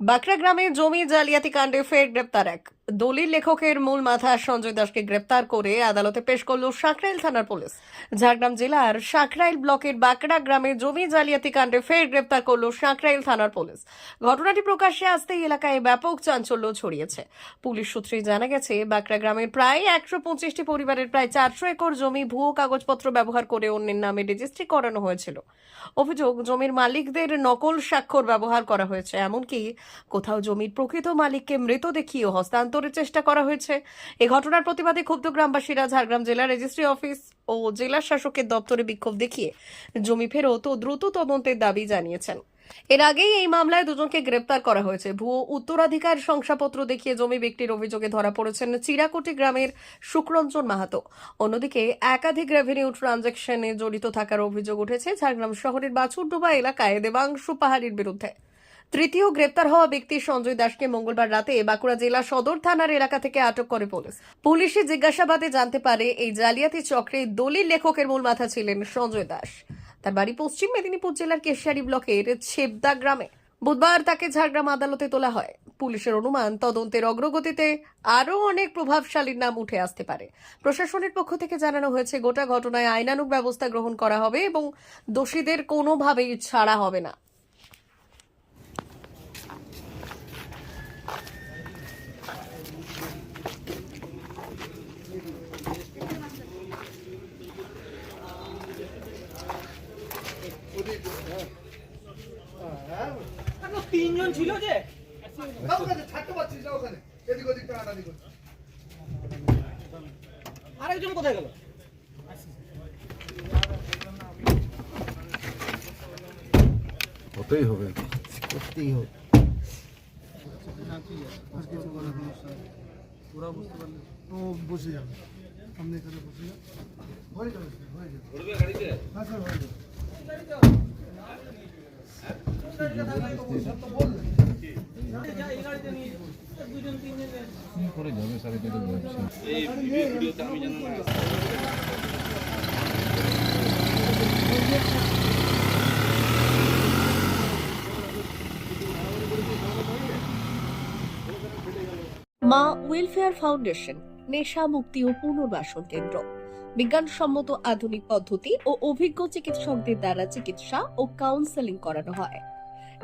বাঁকড়া গ্রামে জমি জালিয়াতি কাণ্ডে ফের গ্রেপ্তার এক দলিল লেখকের মূল মাথা সঞ্জয় দাসকে গ্রেপ্তার করে আদালতে পেশ করল সাকরাইল থানার পুলিশ। ঝাড়গ্রাম জেলার সাকরাইল ব্লকের বাঁকড়া গ্রামে জমি জালিয়াতি কাণ্ডে ফের গ্রেপ্তার করল সাকরাইল থানার পুলিশ। ঘটনাটি প্রকাশ্যে আসতেই এলাকায় ব্যাপক চাঞ্চল্য ছড়িয়েছে। পুলিশ সূত্রে জানা গেছে, বাঁকড়া গ্রামের প্রায় একশো পঁচিশটি পরিবারের প্রায় চারশো একর জমি ভুয়ো কাগজপত্র ব্যবহার করে অন্যের নামে রেজিস্ট্রি করানো হয়েছিল। অভিযোগ, জমির মালিকদের নকল স্বাক্ষর ব্যবহার করা হয়েছে। এমনকি কোথাও জমির প্রকৃত মালিককে মৃত দেখিয়েও হস্তান্তরের চেষ্টা করা হয়েছে। এ ঘটনার প্রতিবাদে ক্ষুব্ধ গ্রামবাসীরা ঝাড়গ্রাম জেলা রেজিস্ট্রি অফিস ও জেলা শাসকের দপ্তরে বিক্ষোভ দেখিয়ে জমি ফেরত ও দ্রুত তদন্তের দাবি জানিয়েছেন। এর আগেই এই মামলায় দুজনকে গ্রেপ্তার করা হয়েছে। ভুয়ো উত্তরাধিকার শংসাপত্র দেখিয়ে জমি বিক্রির অভিযোগে ধরা পড়েছেন চিরাকুটি গ্রামের শুক্রঞ্জন মাহাতো। অন্যদিকে একাধিক রেভিনিউ ট্রানজ্যাকশনে জড়িত থাকার অভিযোগ উঠেছে ঝাড়গ্রাম শহরের বাছুরডোবা এলাকায় দেবাংশু পাহাড়ির বিরুদ্ধে। তৃতীয় গ্রেপ্তার হওয়া ব্যক্তি সঞ্জয় দাসকে মঙ্গলবার রাতে বাঁকুড়া জেলা সদর থানার এলাকা থেকে আটক করে পুলিশ। পুলিশি জিজ্ঞাসাবাদে জানতে পারে, এই জালিয়াতি চক্রে দলিল লেখকের মূল মাথা ছিলেন সঞ্জয় দাস। তার বাড়ি পশ্চিম মেদিনীপুর জেলার কেশিয়ারি ব্লকের ছেবদা গ্রামে। বুধবার তাকে ঝাড়গ্রাম আদালতে তোলা হয়। পুলিশের অনুমান, তদন্তের অগ্রগতিতে আরও অনেক প্রভাবশালীর নাম উঠে আসতে পারে। প্রশাসনের পক্ষ থেকে জানানো হয়েছে, গোটা ঘটনায় আইনানুগ ব্যবস্থা গ্রহণ করা হবে এবং দোষীদের কোনোভাবেই ছাড়া হবে না। তিনজন ছিল যে? যাও ওখানে, ছাড়তে পারছিস না ওখানে। এদিক ওদিক টানাটানি করছিস। আরেকজন কোথায় গেল? হতেই হবে। করতেই হবে। ও বসে যাবে। সামনে এখানে বসে যাবে। হয়ে যাবে হয়ে যাবে। হ্যাঁ স্যার হয়ে যাবে। মা ওয়েলফেয়ার ফাউন্ডেশন নেশা মুক্তি ও পুনর্বাসন কেন্দ্র। বিজ্ঞানসম্মত আধুনিক পদ্ধতি ও অভিজ্ঞ চিকিৎসকদের দ্বারা চিকিৎসা ও কাউন্সেলিং করানো হয়।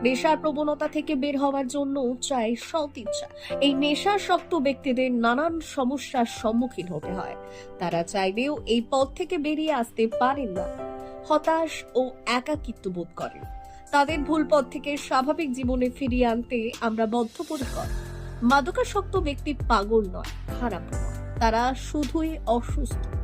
নেশার প্রবণতা থেকে বের হওয়ার জন্য চাই সৎ ইচ্ছা এই নেশাসক্ত ব্যক্তিদের নানান সমস্যার সম্মুখীন হতে হয়। তারা চাইলেও এই পথ থেকে বেরিয়ে আসতে পারেন না। হতাশ ও একাকিত্ব বোধ করেন। তাদের ভুল পথ থেকে স্বাভাবিক জীবনে ফিরিয়ে আনতে আমরা বদ্ধপরিকর। মাদকাসক্ত ব্যক্তি পাগল নয়, খারাপ নয়। তারা শুধুই অসুস্থ।